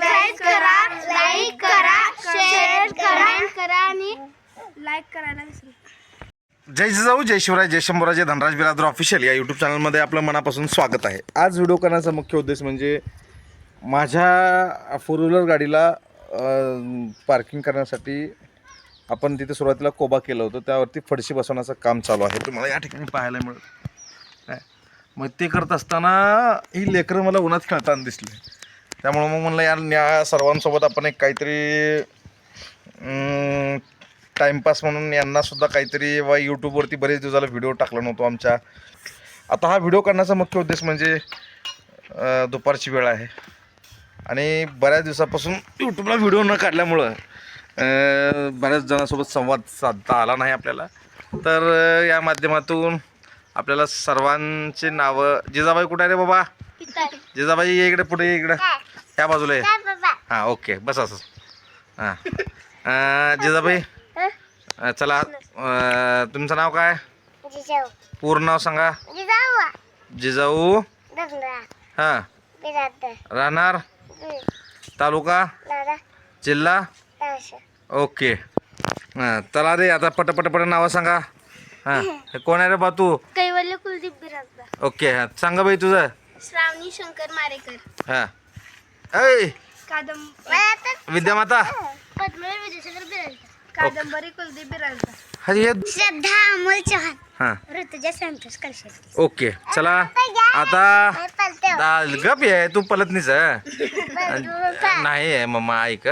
Subscribe करा like करा share करा. करा आणि लाईक करायला विसरू. नका. जय जिजाऊ जय शिवराय जय शंभूराज जय धनराज बिरादर ऑफिशियल या यूट्यूब चॅनलमध्ये आपलं मनापासून स्वागत आहे. आज व्हिडिओ करण्याचा मुख्य उद्देश म्हणजे माझ्या फोर व्हीलर गाडीला पार्किंग करण्यासाठी आपण तिथे सुरुवातीला कोबा केलं होतं. त्यावरती फडशी बसवण्याचं काम चालू आहे. तुम्हाला या ठिकाणी पाहायला मिळत काय? मग ते करत असताना ही लेकरं मला उन्हात खेळताना दिसली. त्यामुळं मग म्हणलं या या सर्वांसोबत आपण एक काहीतरी टाईमपास म्हणून यांना सुद्धा काहीतरी व यूट्यूबवरती बरेच दिवसाला व्हिडिओ टाकला नव्हतो आमच्या. आता हा व्हिडिओ करण्याचा मुख्य उद्देश म्हणजे दुपारची वेळ आहे. आणि बऱ्याच दिवसापासून यूट्यूबला व्हिडिओ न काढल्यामुळं बऱ्याच जणांसोबत संवाद साधता आला नाही आपल्याला. तर या माध्यमातून आपल्याला सर्वांचे नावं जिजाबाई कुठे आहे रे बाबा? जिजाबाई इकडे पुढे इकडे. ह्या बाजूला ये. हां ओके. बस असं हां. जिजाबाई. अं, चला. अं, तुमचं नाव काय? जिजाऊ. पूर्ण नाव सांगा. जिजाऊ. हां. राहणार? तालुका? जिल्हा? ताश. ओके. हां चला रे आता पट पट नावं सांगा. हां. हे कोण आहे रे बा तू? कैवल्य कुलदीप ओके. हां. सांगा बाई तुझं. श्रावणी शंकर मारेकर. हां. विद्यामाता कादंबरी. कुलदीप बिराजदार श्रद्धा अमोल चव्हाण. हां. ऋतुजा संतोष ओके चला. आता गप आहे तू पलत नाहीस हं? नाही आहे मम्मा ऐक.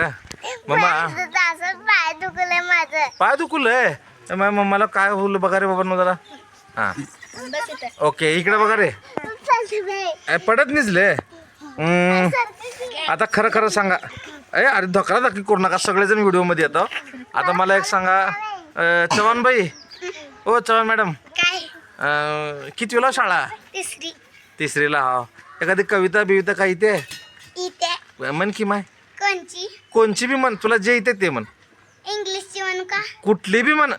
मम्मा. पाय दुखलंय माझं. पाय दुखलंय? मग मम्माला काय होईल बघा रे बाबा न जरा. हां. ओके इकडे बघा रे. ए, पडत निसले. आता खरं खरं सांगा. ए अरे धकरा धकी करू नका. सगळेजण व्हिडिओमध्ये येतो. आता मला एक सांगा. चव्हाण बाई ओ चव्हाण मॅडम. काय? कितवीला शाळा? तिसरी. तिसरीला हा. एखादी कविता बिविता काही ते इथे. म्हण की माय. कोणची? कोणची बी म्हण. तुला जे येते ते म्हण. इंग्लिशची म्हणू का? कुठली बी म्हण.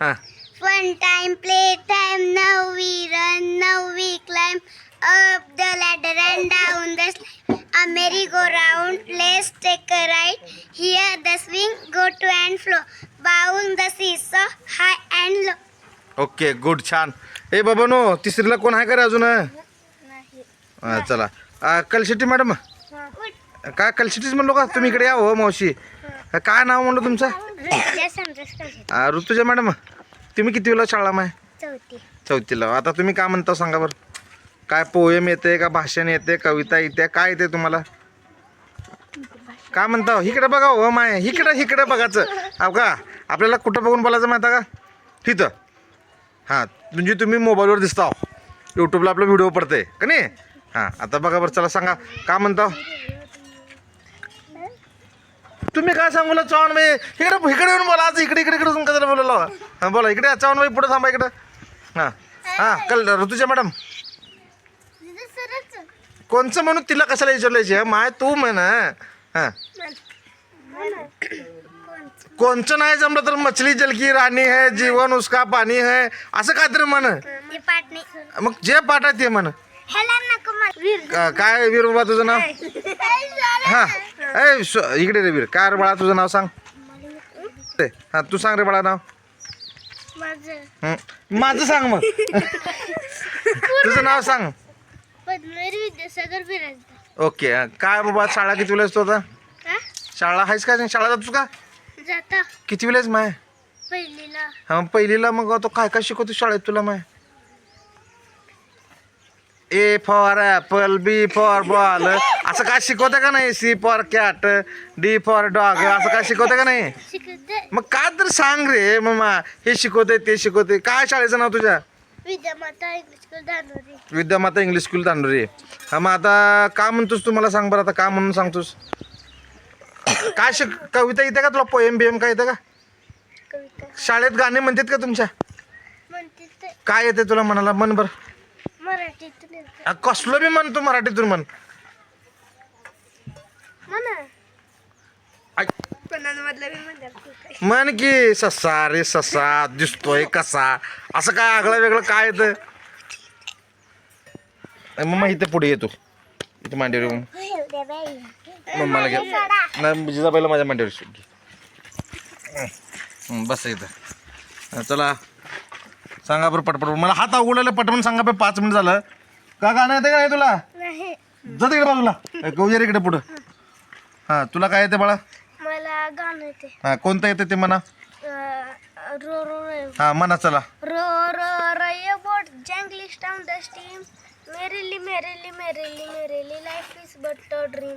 हां. Fun time, play time, now we run, now we climb up the ladder and down the slide. A merry-go-round, let's take a ride. Here the swing, go to and flow. Bound the seesaw, high and low. Okay good छान ए बाबा no तिसरीला कोण आहे का रे अजून हा, चला आ, कलशेट्टी मॅडम काय कलशेट्टीच म्हणलो का तुम्ही इकडे या हो मावशी काय नाव म्हणलं तुमचं आ, ऋतुजा मॅडम तुम्ही कितवीला शाळा माय चौथी चौथीला आता तुम्ही काय म्हणता सांगा बरं काय पोएम येते का भाषण येते कविता येते काय येते तुम्हाला काय म्हणता? इकडे बघा हो माय. इकडे इकडे बघायचं. अहो का? आपल्याला कुठं बघून बोलायचं माहिती का? तिथं हां म्हणजे तुम्ही मोबाईलवर दिसता यूट्यूबला आपला व्हिडिओ पडते का नाही? हां आता बघा बरं चला सांगा. काय म्हणता? तुम्ही काय सांगू चव्हाण भाई इकडे इकडे येऊन बोला. आज इकडे इकडे इकडे येऊन कशाला बोललो हां बोला. इकडे चव्हाण भाई पुढे थांबा इकडं. हां. हां कल ऋतुजा मॅडम. कोणचं म्हणून तिला कशाला विचारलायची माय तू म्हण. हां. कोणचं नाही जमलं तर मछली जलकी राणी है जीवन उसका पाणी है. असं काहीतरी म्हण. मग जे पाठ आहे ते म्हण. ह्याला नको मला का- काय वीर बाबा तुझं नाव? हां. ए स- इकडे रे वीर. काय रे बाळा तुझं नाव सांग. ते हां तू सांग रे बाळा नाव. माझं. हं. माझं सांग मग. तुझं नाव सांग. पद्मवीर विद्यासागर बिराजदार. ओके. काय बाबा शाळा किती वेळेस तू आता हा शाळा आहेस का? शाळा जातोस का? जाता. किती वेळेस माय? पहिलीला. हा मग पहिलीला मग तो काय काय शिकवतो शाळेत तुला माय? A for apple B for ball असं काय शिकवतं का नाही? C for cat D for dog असं काय शिकवतं का नाही? मग काय तर सांग रे मम्मा हे शिकवते ते शिकवते काय शाळेचं नाव तुझ्या? Vidyamata English school Dhanori Vidyamata English school Tanduri हा मग आता का म्हणतोस तू? मला सांग बरं आता का म्हणून सांगतोस? काय शिक कविता येते का तुला? पोएम बिएम काय येतं का? कविता. शाळेत गाणे म्हणतात का तुमच्या? म्हणते ते. काय येते तुला म्हणाला मन बरं. मराठीतून येतं. आ, कसलं बी म्हण तू मराठीतून म्हण. म्हणा. ऐक. मधलं मी म्हणतात म्हण की ससा रे ससा दिसतोय कसा? असं काय आगळं वेगळं काय येतं? मग इथे पुढे येतो इथे मांडीवर येऊन. दे बाई मग. मला घे. नाही जिजाबाईला माझ्या मांडीवर शिक घे. बस इथं. चला. सांगा बरं पटपट. मला हात अवघडायला पटपट सांगा बरं पाच मिनिट झालं. का गाणं येतं का नाही तुला? नाही. जा तिकडे बाजूला. गौजर इकडे पुढं. हां तुला काय येते बाळा? मला गाणं येते. हां कोणतं येतं ते म्हणा. रो रो हां म्हणा चला. Row row row your boat. Gently down the stream merrily merrily merrily merrily. Life is but dream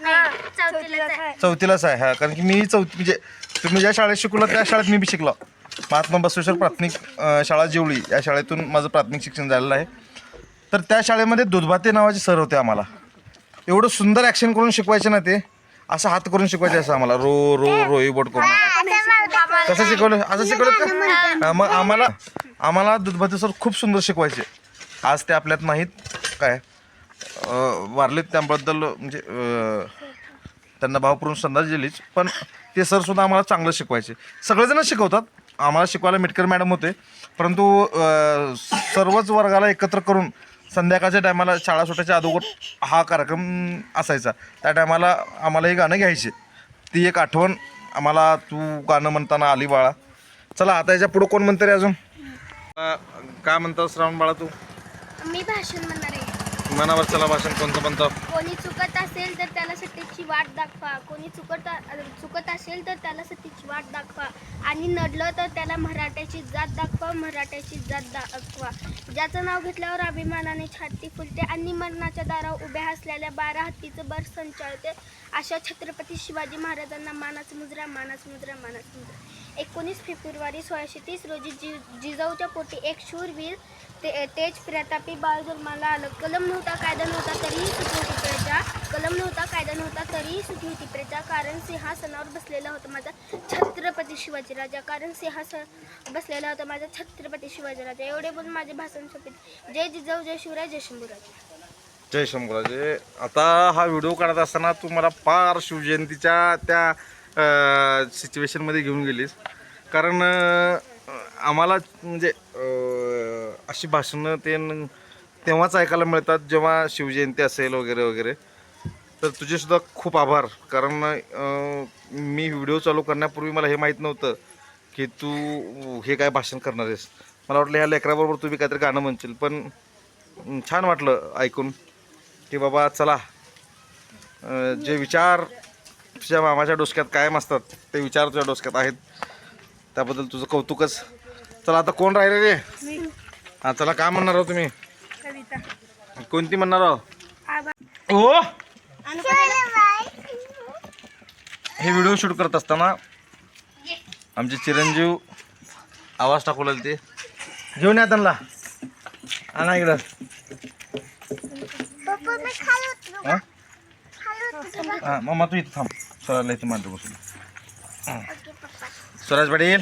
चौथीलाच आहे. हा. कारण की मी चौथी म्हणजे तुम्ही ज्या शाळेत शिकवलं त्या शाळेत मी बी शिकलो. महात्मा बसवेश्वर प्राथमिक अं, शाळा जेवळी या शाळेतून माझं प्राथमिक शिक्षण झालेलं आहे. तर त्या शाळेमध्ये दुधभाते नावाचे सर होते आम्हाला. एवढं सुंदर ॲक्शन करून शिकवायचे ना ते असं हात करून शिकवायचे असं आम्हाला. रो रो रोई बोट करून. कसं शिकवलं? असं शिकवलं का? हा, मग आम्हाला आम्हाला दुधभाते सर खूप सुंदर शिकवायचे. आज ते आपल्यात नाहीत. काय? अं, वारलेत त्याबद्दल म्हणजे अं, त्यांना भावपूर्ण श्रद्धांजली दिलीच पण ते सर सुद्धा आम्हाला चांगलं शिकवायचे. सगळेजण शिकवतात. आम्हाला शिकवायला मिटकर मॅडम होते. परंतु सर्वच वर्गाला एकत्र करून संध्याकाळच्या टायमाला शाळा सुटायच्या अगोदर हा कार्यक्रम असायचा. त्या टायमाला आम्हाला हे गाणं घ्यायचे. ती एक आठवण आम्हाला तू गाणं म्हणताना आली बाळा. चला आता याच्या पुढं कोण म्हणतं रे अजून? काय म्हणतो श्रावण बाळा तू? मी भाषण म्हणणार मनावर चला भाषण कोणतं म्हणतं कोणी चुकत असेल तर त्याला सत्तेची वाट दाखवा. कोणी चुकत चुकत असेल तर त्याला सत्तेची वाट दाखवा. आणि नडलं तर त्याला मराठ्याची जात दाखवा मराठ्याची जात दाखवा. ज्याचं नाव घेतल्यावर अभिमानाने छाती फुलते आणि मरणाच्या दारावर उभ्या असलेल्या बारा हत्तीचं बर संचाळते. अशा छत्रपती शिवाजी महाराजांना मानाचा मुजरा मानाचा मुजरा मानाचा मुजरा. एकोणीस फेब्रुवारी सोळाशे तीस रोजी जि जिजाऊच्या पोटी एक शूरवीर ते तेज प्रतापी बाळ जन्माला आलं. कलम नव्हता कायदा नव्हता तरीही सुखी होती प्रजा. कलम नव्हता कायदा नव्हता तरीही सुखी होती प्रजा. कारण सिंहासनावर बसलेला होता माझा छत्रपती शिवाजी राजा. कारण सिंहासन बसलेला होता माझा छत्रपती शिवाजी राजा. एवढे बोलून माझे भाषण संपले जय जिजाऊ जय शिवराय जय शंभूराज. जय शंभूराजे. आता हा व्हिडिओ काढत असताना तू मला फार शिवजयंतीच्या त्या सिच्युएशनमध्ये घेऊन गेलीस. कारण आम्हाला म्हणजे अशी भाषणं ते न- तेव्हाच ऐकायला मिळतात जेव्हा शिवजयंती असेल वगैरे वगैरे. तर तुझेसुद्धा खूप आभार. कारण मी व्हिडिओ चालू करण्यापूर्वी मला हे माहीत नव्हतं की तू हे काय भाषण करणार आहेस. मला वाटलं ह्या लेकराबरोबर तुम्ही काहीतरी गाणं म्हणशील. पण छान वाटलं ऐकून की बाबा चला जे विचार तुझ्या मामाच्या डोसक्यात कायम असतात ते विचार तुझ्या डोसक्यात आहेत. त्याबद्दल तुझं कौतुकच. चला आता कोण राहिले रे? हां चला काय म्हणणार आहो तुम्ही? कविता. कोणती म्हणणार आहो? हो? हे व्हिडिओ शूट करत असताना आमचे चिरंजीव आवाज टाकू ते. घेऊन या त्यांना. आणा इकडं. हा? हा मम्मा तू इथं थांब. स्वराजला इथं मांडू बसून. स्वराज पाटील.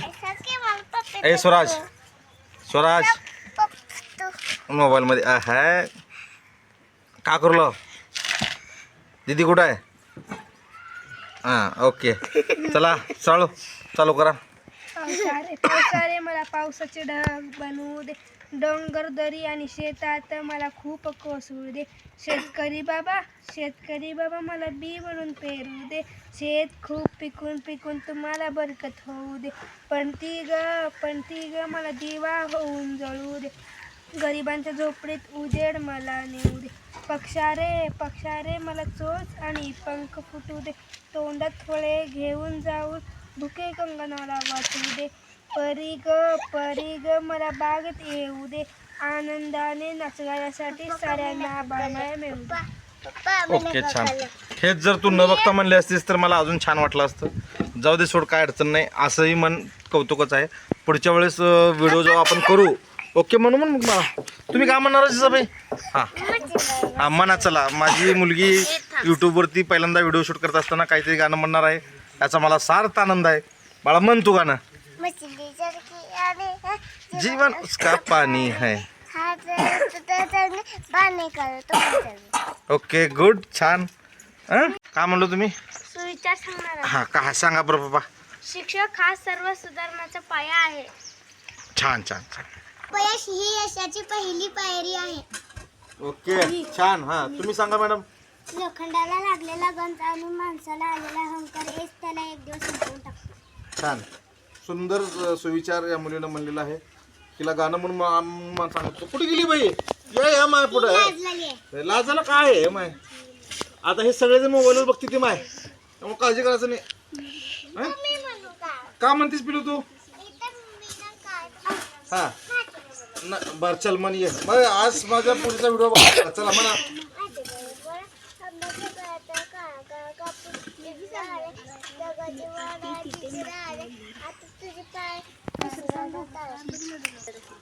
ए स्वराज. स्वराज. मोबाईलमध्ये आहे का करलो दीदी कुठं आहे? हां ओके. चला चालू चालू करा. पावसाळे पावसाळे मला पावसाचे ढग बनवू दे. डोंगर दरी आणि शेतात मला खूप कोसळू दे. शेतकरी बाबा शेतकरी बाबा मला बी म्हणून पेरू दे. शेत खूप पिकून पिकून तुम्हाला बरकत होऊ दे. पण ती ग पण ती ग मला दिवा होऊन जळू दे. गरिबांच्या झोपडीत उजेड मला नेऊ दे. पक्षारे पक्षारे मला चोच आणि पंख फुटू दे. तोंडात फळे घेऊन जाऊन भुके कंगनाला वाचू दे. परी ग परी ग मला बागेत येऊ दे. आनंदाने नाचण्यासाठी साऱ्यांना बाळमाया मिळू दे. ओके छान. हेच जर तू न बघता म्हणले असतीस तर मला अजून छान वाटलं असतं. जाऊ दे सोड काय अडचण नाही. असंही मन कौतुकच आहे. पुढच्या वेळेस व्हिडिओ जेव्हा आपण करू ओके म्हणून मग मला. तुम्ही काय म्हणणार जिजाबाई? हां. हां म्हणा चला. माझी मुलगी यूट्यूबवरती पहिल्यांदा व्हिडिओ शूट करत असताना काहीतरी गाणं म्हणणार आहे. याचा मला सार्थ आनंद आहे. बाळा म्हण तू गाणं. जीवन उसका पाणी है. ओके गुड छान. हं? काय म्हणलो तुम्ही? सुविचार सांगणार हां का? सांगा बरं बाबा शिक्षक हा सर्व सुधारण्याचा पाया आहे. छान छान छान. अपयश ही यशाची पहिली पायरी आहे. ओके छान. हां तुम्ही सांगा मॅडम. लोखंडाला लागलेला गंज आणि माणसाला आलेला अहंकार हेच त्याला एक दिवस संपवून टाकतो. छान. सुंदर अ, सुविचार या मुलीनं म्हणलेला आहे. तिला गाणं म्हणून सांगतो. कुठे गेली बाई? या या माय पुढे. लाजलेली आहे. लाजाला काय आहे माय? आता हे सगळे जण मोबाईलवर बघते ते माय. त्यामुळे काळजी करायचं नाही. हं? का? म्हणतेस पिलू तू? हा. बर चल म्हण ये. मग आज माझ्या पुढचा व्हिडिओ बघा चला म्हणा माझे.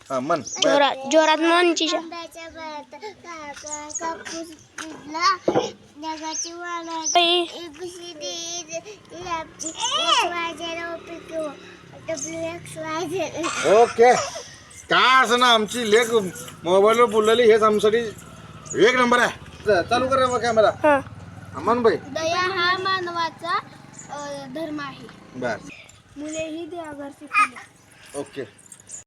हा म्हण जोरात ओके काय असं ना आमची लेख मोबाईलवर बोललेली हेच आमच्यासाठी एक नंबर आहे. चालू करा मग कॅमेरा अमन भाई. दया हा मानवाचा अ, धर्म आहे. बर. मुलेही देवावर शिकले ओके.